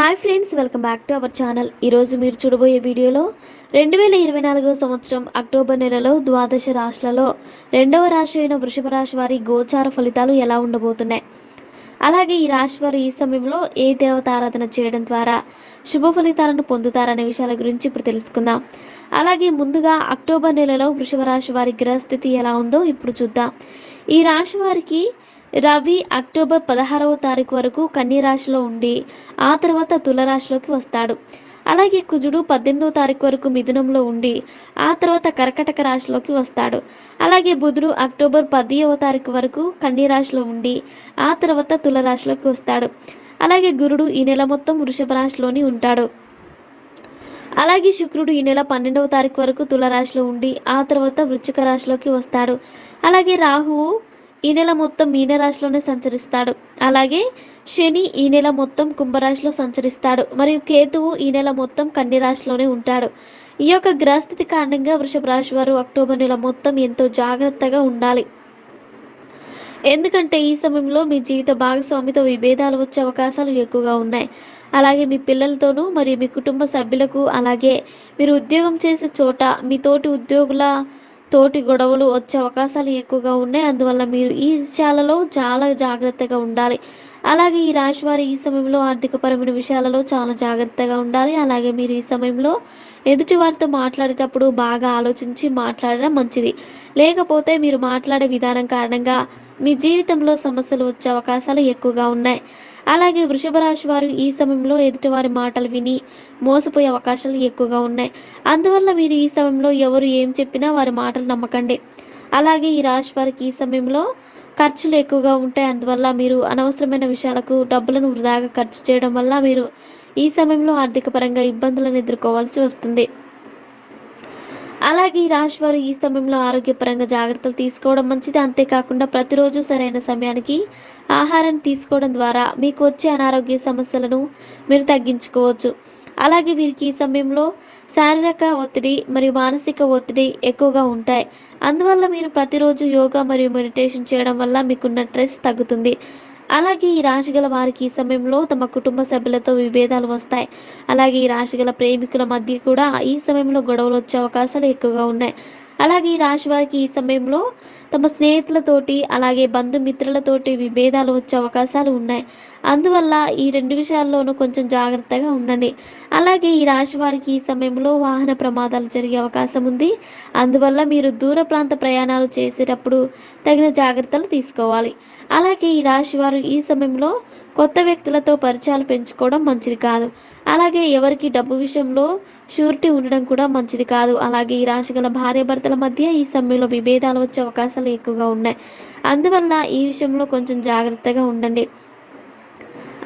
Hi friends welcome back to our channel. ఈరోజు మీరు చూడబోయే వీడియోలో రెండు వేల ఇరవై నాలుగో సంవత్సరం అక్టోబర్ నెలలో ద్వాదశ రాశులలో రెండవ రాశి అయిన వృషభ రాశి వారి గోచార ఫలితాలు ఎలా ఉండబోతున్నాయి? అలాగే ఈ రాశి వారు ఈ సమయంలో ఏ దేవత ఆరాధన చేయడం ద్వారా శుభ ఫలితాలను పొందుతారనే విషయాల గురించి ఇప్పుడు తెలుసుకుందాం. అలాగే ముందుగా అక్టోబర్ నెలలో వృషభ రాశి వారి గ్రహస్థితి ఎలా ఉందో ఇప్పుడు చూద్దాం. ఈ రాశి వారికి రవి అక్టోబర్ పదహారవ తారీఖు వరకు కన్యరాశిలో ఉండి ఆ తర్వాత తులరాశిలోకి వస్తాడు. అలాగే కుజుడు పద్దెనిమిదవ తారీఖు వరకు మిథునంలో ఉండి ఆ తర్వాత కర్కటక రాశిలోకి వస్తాడు. అలాగే బుధుడు అక్టోబర్ పదివ తారీఖు వరకు కన్య రాశిలో ఉండి ఆ తర్వాత తులరాశిలోకి వస్తాడు. అలాగే గురుడు ఈ నెల మొత్తం వృషభ రాశిలోని ఉంటాడు. అలాగే శుక్రుడు ఈ నెల పన్నెండవ తారీఖు వరకు తులరాశిలో ఉండి ఆ తర్వాత వృచ్చిక రాశిలోకి వస్తాడు. అలాగే రాహువు ఈ నెల మొత్తం మీనరాశిలోనే సంచరిస్తాడు. అలాగే శని ఈ నెల మొత్తం కుంభరాశిలో సంచరిస్తాడు. మరియు కేతువు ఈ నెల మొత్తం కన్యరాశిలోనే ఉంటాడు. ఈ యొక్క గ్రహస్థితి కారణంగా వృషభ రాశి వారు అక్టోబర్ నెల మొత్తం ఎంతో జాగ్రత్తగా ఉండాలి. ఎందుకంటే ఈ సమయంలో మీ జీవిత భాగస్వామితో విభేదాలు వచ్చే అవకాశాలు ఎక్కువగా ఉన్నాయి. అలాగే మీ పిల్లలతోనూ మరియు మీ కుటుంబ సభ్యులకు అలాగే మీరు ఉద్యోగం చేసే చోట మీ తోటి ఉద్యోగుల తోటి గొడవలు వచ్చే అవకాశాలు ఎక్కువగా ఉన్నాయి. అందువల్ల మీరు ఈ విషయాలలో చాలా జాగ్రత్తగా ఉండాలి. అలాగే ఈ రాశి వారి ఈ సమయంలో ఆర్థికపరమైన విషయాలలో చాలా జాగ్రత్తగా ఉండాలి. అలాగే మీరు ఈ సమయంలో ఎదుటి వారితో మాట్లాడేటప్పుడు బాగా ఆలోచించి మాట్లాడడం మంచిది. లేకపోతే మీరు మాట్లాడే విధానం కారణంగా మీ జీవితంలో సమస్యలు వచ్చే అవకాశాలు ఎక్కువగా ఉన్నాయి. అలాగే వృషభ రాశి వారు ఈ సమయంలో ఎదుటివారి మాటలు విని మోసపోయే అవకాశాలు ఎక్కువగా ఉన్నాయి. అందువల్ల మీరు ఈ సమయంలో ఎవరు ఏం చెప్పినా వారి మాటలు నమ్మకండి. అలాగే ఈ రాశి వారికి ఈ సమయంలో ఖర్చులు ఎక్కువగా ఉంటాయి. అందువల్ల మీరు అనవసరమైన విషయాలకు డబ్బులను వృధాగా ఖర్చు చేయడం వల్ల మీరు ఈ సమయంలో ఆర్థిక పరంగా ఇబ్బందులను ఎదుర్కోవాల్సి వస్తుంది. అలాగే ఈ వారు ఈ సమయంలో ఆరోగ్యపరంగా జాగ్రత్తలు తీసుకోవడం మంచిది. అంతేకాకుండా ప్రతిరోజు సరైన సమయానికి ఆహారాన్ని తీసుకోవడం ద్వారా మీకు వచ్చే అనారోగ్య సమస్యలను మీరు తగ్గించుకోవచ్చు. అలాగే వీరికి ఈ సమయంలో శారీరక ఒత్తిడి మరియు మానసిక ఒత్తిడి ఎక్కువగా ఉంటాయి. అందువల్ల మీరు ప్రతిరోజు యోగా మరియు మెడిటేషన్ చేయడం వల్ల మీకున్న స్ట్రెస్ తగ్గుతుంది. అలాగే ఈ రాశిగల వారికి ఈ సమయంలో తమ కుటుంబ సభ్యులతో విభేదాలు వస్తాయి. అలాగే ఈ రాశిగల ప్రేమికుల మధ్య కూడా ఈ సమయంలో గొడవలు వచ్చే అవకాశాలు ఎక్కువగా ఉన్నాయి. అలాగే ఈ రాశి వారికి ఈ సమయంలో తమ స్నేహితులతోటి అలాగే బంధుమిత్రులతోటి విభేదాలు వచ్చే అవకాశాలు ఉన్నాయి. అందువల్ల ఈ రెండు విషయాల్లోనూ కొంచెం జాగ్రత్తగా ఉండండి. అలాగే ఈ రాశి వారికి ఈ సమయంలో వాహన ప్రమాదాలు జరిగే అవకాశం ఉంది. అందువల్ల మీరు దూర ప్రాంత ప్రయాణాలు చేసేటప్పుడు తగిన జాగ్రత్తలు తీసుకోవాలి. అలాగే ఈ రాశి వారు ఈ సమయంలో కొత్త వ్యక్తులతో పరిచయాలు పెంచుకోవడం మంచిది కాదు. అలాగే ఎవరికి డబ్బు విషయంలో షూరిటీ ఉండడం కూడా మంచిది కాదు. అలాగే ఈ రాశి గల భార్యాభర్తల మధ్య ఈ సమయంలో విభేదాలు వచ్చే అవకాశాలు ఎక్కువగా ఉన్నాయి. అందువల్ల ఈ విషయంలో కొంచెం జాగ్రత్తగా ఉండండి.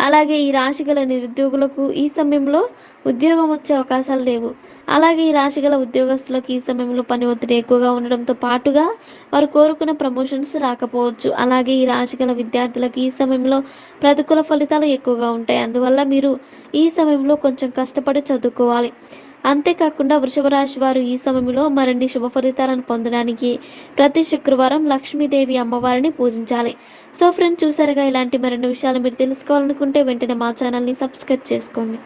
అలాగే ఈ రాశి గల నిరుద్యోగులకు ఈ సమయంలో ఉద్యోగం వచ్చే అవకాశాలు లేవు. అలాగే ఈ రాశి గల ఉద్యోగస్తులకు ఈ సమయంలో పని ఒత్తిడి ఎక్కువగా ఉండడంతో పాటుగా వారు కోరుకున్న ప్రమోషన్స్ రాకపోవచ్చు. అలాగే ఈ రాశి గల విద్యార్థులకు ఈ సమయంలో ప్రతికూల ఫలితాలు ఎక్కువగా ఉంటాయి. అందువల్ల మీరు ఈ సమయంలో కొంచెం కష్టపడి చదువుకోవాలి. అంతేకాకుండా వృషభ రాశి వారు ఈ సమయంలో మరిన్ని శుభ ఫలితాలను పొందడానికి ప్రతి శుక్రవారం లక్ష్మీదేవి అమ్మవారిని పూజించాలి. సో ఫ్రెండ్స్ చూసారుగా ఇలాంటి మరిన్ని విషయాలు మీరు తెలుసుకోవాలనుకుంటే వెంటనే మా ఛానల్ని సబ్స్క్రైబ్ చేసుకోండి.